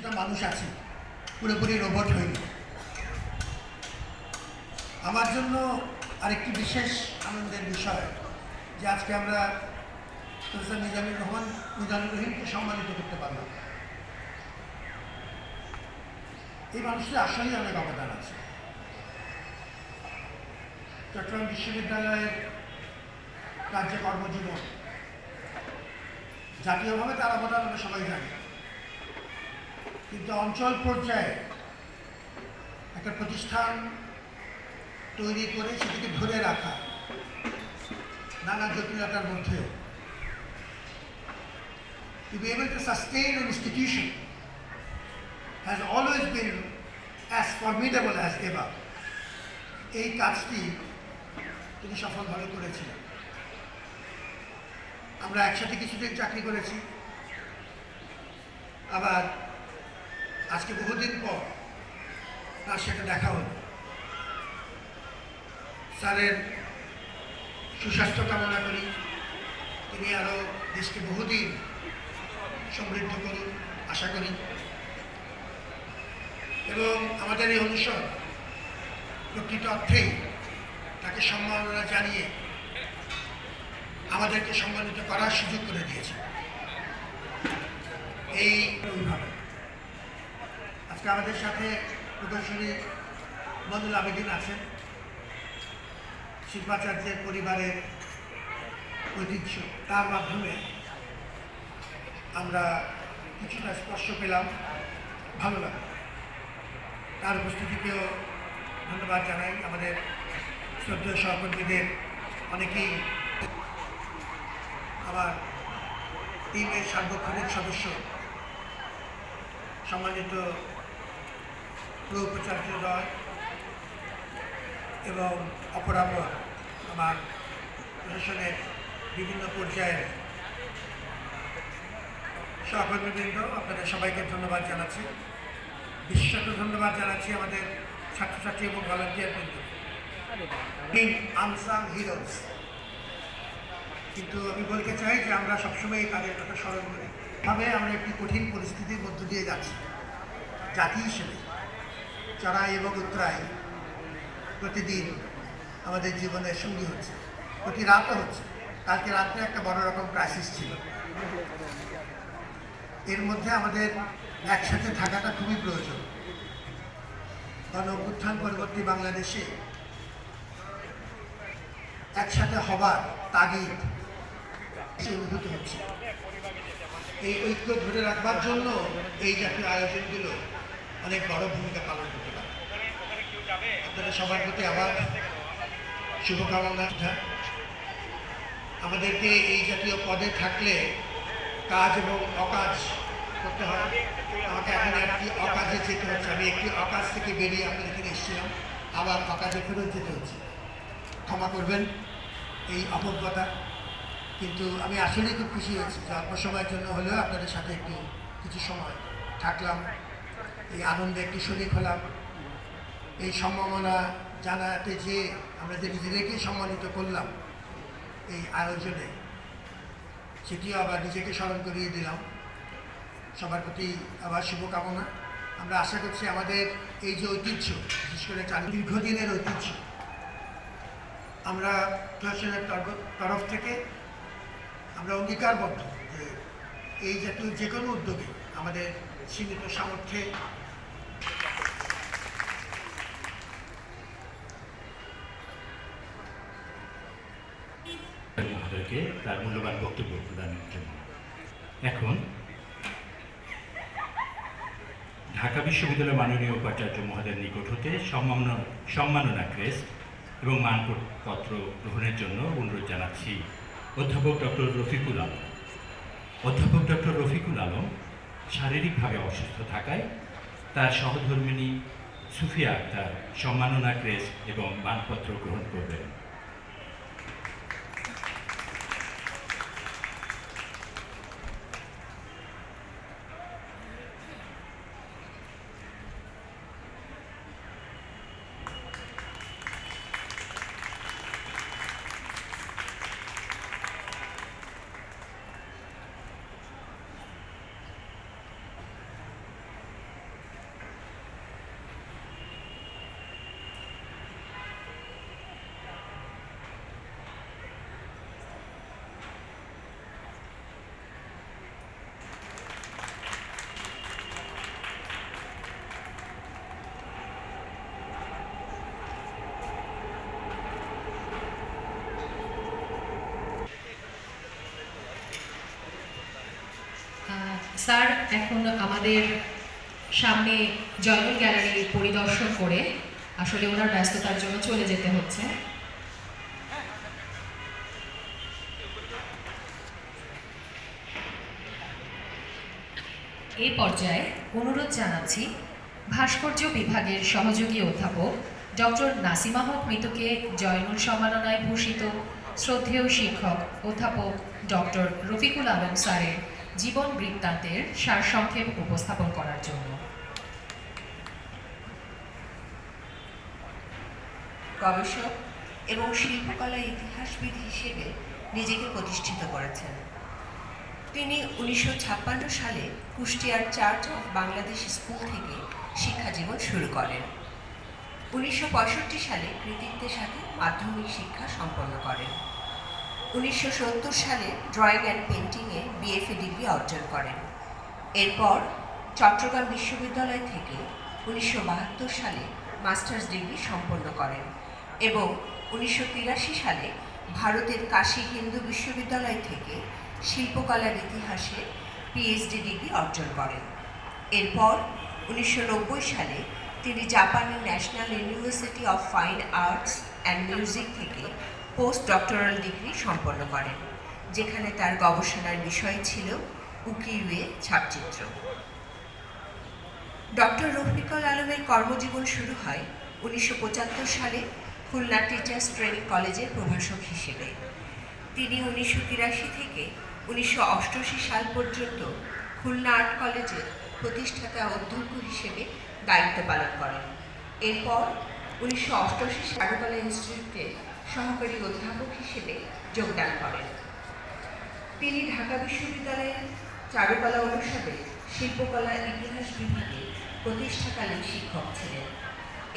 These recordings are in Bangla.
কিছুটা মানুষ আছি, পুরোপুরি রোবট হয়নি। আমার জন্য আরেকটি বিশেষ আনন্দের বিষয়, যে আজকে আমরা প্রফেসর মিজানুর রহমান মিজানুর রহিমকে সম্মানিত করতে পারলাম। এই মানুষের আসলেই অনেক অবদান আছে। চট্টগ্রাম বিশ্ববিদ্যালয়ের কার্য কর্মজীবন, জাতীয়ভাবে তার অবদান আমরা সবাই জানি। কিন্তু অঞ্চল পর্যায়ে একটা প্রতিষ্ঠান তৈরি করে সেটিকে ধরে রাখা নানা জটিলতার মধ্যেও। To be able to sustain an institution has always been as formidable as ever. এই কাজটি তিনি সফলভাবে করেছিলেন। আমরা একসাথে কিছুদিন চাকরি করেছি। আবার আজকে বহুদিন পর তার সাথে দেখা হলো। স্যারের সুস্বাস্থ্য কামনা করি। তিনি আরও দেশকে বহুদিন সমৃদ্ধ করুন, আশা করি। এবং আমাদের এই অনুষদ প্রকৃত অর্থেই তাকে সম্মাননা জানিয়ে আমাদেরকে সম্মানিত করার সুযোগ করে দিয়েছে। এই অভিভাবক। আজকে আমাদের সাথে প্রদর্শনী মদুল আবেদিন আছেন। শিল্পাচার্যের পরিবারের ঐতিহ্য, তার মাধ্যমে আমরা কিছুটা স্পর্শ পেলাম। ভালো লাগে তার উপস্থিতিকেও ধন্যবাদ জানাই। আমাদের শ্রদ্ধেয় সহকর্মীদের অনেকেই আমার টিমের সার্বক্ষণিক সদস্য, সম্মানিত প্রচার্যদয় এবং অপরাপর আমার প্রশাসনের বিভিন্ন পর্যায়ের সহকর্মীবৃন্দ, আপনাদের সবাইকে ধন্যবাদ জানাচ্ছি। বিশেষত ধন্যবাদ জানাচ্ছি আমাদের ছাত্রছাত্রী এবং ভলান্টিয়ার আনসাং হিরোজ কিন্তু আমি বলতে চাই যে আমরা সবসময় তাদের কথা স্মরণ করি। ভাবে আমরা একটি কঠিন পরিস্থিতির মধ্য দিয়ে যাচ্ছি। জাতি হিসেবে। চড়াই এবং উত্তরায় প্রতিদিন আমাদের জীবনের সঙ্গী হচ্ছে। প্রতি রাতও হচ্ছে। কালকে রাত্রে একটা বড় রকম ক্রাইসিস ছিল। এর মধ্যে আমাদের একসাথে থাকাটা খুবই প্রয়োজন। গণ অভ্যুত্থান পরবর্তী বাংলাদেশে একসাথে হবার তাগিদ অনুভূত হচ্ছে। এই ঐক্য ধরে রাখবার জন্য এই জাতীয় আয়োজনগুলো অনেক বড় ভূমিকা পালন করতে পারে। আপনাদের সবার প্রতি আবার শুভকামনা। আমাদেরকে এই জাতীয় পদে থাকলে কাজ এবং অকাজ করতে হয় আমাকে এখন একটি অকাজে যেতে হচ্ছে। আমি একটি অকাজ থেকে বেরিয়ে আপনাদের এখানে এসেছিলাম। আবার অকাজে ফেরত যেতে হচ্ছে। ক্ষমা করবেন এই অবজ্ঞতা কিন্তু আমি আসলেই খুব খুশি হয়েছি যে অল্প সময়ের জন্য হলেও আপনাদের সাথে একটু কিছু সময় থাকলাম। এই আনন্দে একটু শরিক হলাম। এই সম্ভাবনা জানাতে যে আমরা যে নিজেদেরকে সম্মানিত করলাম এই আয়োজনে, সেটিও আবার নিজেকে স্মরণ করিয়ে দিলাম। সবার প্রতি আবার শুভকামনা। আমরা আশা করছি আমাদের এই যে ঐতিহ্য, বিশেষ করে দীর্ঘদিনের ঐতিহ্য, আমরা প্রশাসনের তরফ থেকে আমরা অঙ্গীকারবদ্ধ যে এই জাতীয় যে কোনো উদ্যোগে আমাদের সীমিত সামর্থ্যে মহোদয়কে তার মূল্যবান বক্তব্য প্রদানের জন্য এখন, ঢাকা বিশ্ববিদ্যালয়ের মাননীয় উপাচার্য মহোদয়ের নিকট হতে সম্মাননা সম্মাননা ক্রেস্ট এবং মানপত্র গ্রহণের জন্য অনুরোধ জানাচ্ছি। অধ্যাপক ডক্টর রফিকুল আলম। অধ্যাপক ডক্টর রফিকুল আলম শারীরিকভাবে অসুস্থ থাকায় তার সহধর্মিণী সুফিয়া আক্তার সম্মাননা ক্রেস্ট এবং মানপত্র গ্রহণ করবেন। স্যার, এখন আমাদের সামনে জয়নুল গ্যালারি পরিদর্শন করে আসলে ওনার ব্যস্ততার জন্য চলে যেতে হচ্ছে। এই পর্যায়ে অনুরোধ জানাচ্ছি, ভাস্কর্য বিভাগের সহযোগী অধ্যাপক ডক্টর নাসিমা হক মৃতকে জয়নুল সম্মাননায় ভূষিত শ্রদ্ধেয় শিক্ষক অধ্যাপক ডক্টর রফিকুল আলম স্যারের জীবন বৃত্তান্তের সারসংক্ষেপ উপস্থাপন করার জন্য। গবেষক এবং শিল্পকলা ইতিহাসবিদ হিসেবে নিজেকে প্রতিষ্ঠিত করেছেন। তিনি উনিশশো ছাপ্পান্ন সালে কুষ্টিয়ার চার্চ অফ বাংলাদেশ স্কুল থেকে শিক্ষাজীবন শুরু করেন। উনিশশো পঁয়ষট্টি সালে কৃতিত্বের সাথে মাধ্যমিক শিক্ষা সম্পন্ন করেন। উনিশশো সত্তর সালে ড্রয়িং অ্যান্ড পেন্টিংয়ে বিএফএ ডিগ্রি অর্জন করেন। এরপর চট্টগ্রাম বিশ্ববিদ্যালয় থেকে উনিশশো বাহাত্তর সালে মাস্টার্স ডিগ্রি সম্পন্ন করেন এবং উনিশশো তিরাশি সালে ভারতের কাশী হিন্দু বিশ্ববিদ্যালয় থেকে শিল্পকলার ইতিহাসে পিএইচডি ডিগ্রি অর্জন করেন। এরপর উনিশশো নব্বই সালে তিনি জাপানের national university of fine arts and music থেকে পোস্ট ডক্টরাল ডিগ্রি সম্পন্ন করেন, যেখানে তার গবেষণার বিষয় ছিল উকিউয়ে ছাপচিত্র। ডক্টর রফিকুল আলমের কর্মজীবন শুরু হয় উনিশশো পঁচাত্তর সালে খুলনা টিচার্স ট্রেনিং কলেজের প্রভাষক হিসেবে। তিনি উনিশশো তিরাশি থেকে উনিশশো অষ্টআশি সাল পর্যন্ত খুলনা আর্ট কলেজের প্রতিষ্ঠাতা অধ্যক্ষ হিসেবে দায়িত্ব পালন করেন। এরপর উনিশশো অষ্টআশি চারুকলা ইনস্টিটিউটে সহকারী অধ্যাপক হিসেবে যোগদান করেন। তিনি ঢাকা বিশ্ববিদ্যালয়ের চারুকলা অনুষদে শিল্পকলা, ইতিহাস বিভাগে প্রতিষ্ঠাকালীন শিক্ষক ছিলেন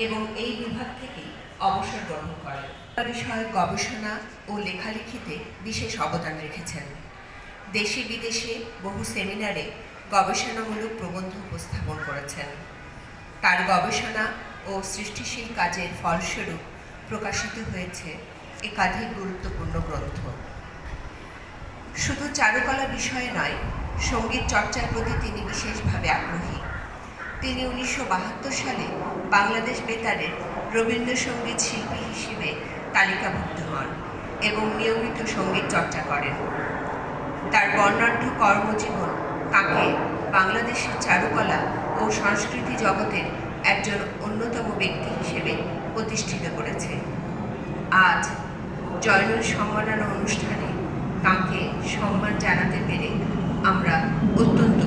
এবং এই বিভাগ থেকে অবসর গ্রহণ করেন। বিষয়ক গবেষণা ও লেখালেখিতে বিশেষ অবদান রেখেছেন। দেশে বিদেশে বহু সেমিনারে গবেষণামূলক প্রবন্ধ উপস্থাপন করেছেন। তার গবেষণা ও সৃষ্টিশীল কাজের ফলস্বরূপ প্রকাশিত হয়েছে একাধিক গুরুত্বপূর্ণ গ্রন্থ। শুধু চারুকলা বিষয়ে নয়, সংগীত চর্চার প্রতি তিনি বিশেষভাবে আগ্রহী। তিনি উনিশশো বাহাত্তর সালে বাংলাদেশ বেতারের রবীন্দ্রসঙ্গীত শিল্পী হিসেবে তালিকাভুক্ত হন এবং নিয়মিত সংগীত চর্চা করেন। তার বর্ণাঢ্য কর্মজীবন তাকে বাংলাদেশের চারুকলা ও সংস্কৃতি জগতের একজন অন্যতম ব্যক্তি হিসেবে প্রতিষ্ঠিত করেছে। আজ জয়নুল সম্মাননা অনুষ্ঠানে তাঁকে সম্মান জানাতে পেরে আমরা অত্যন্ত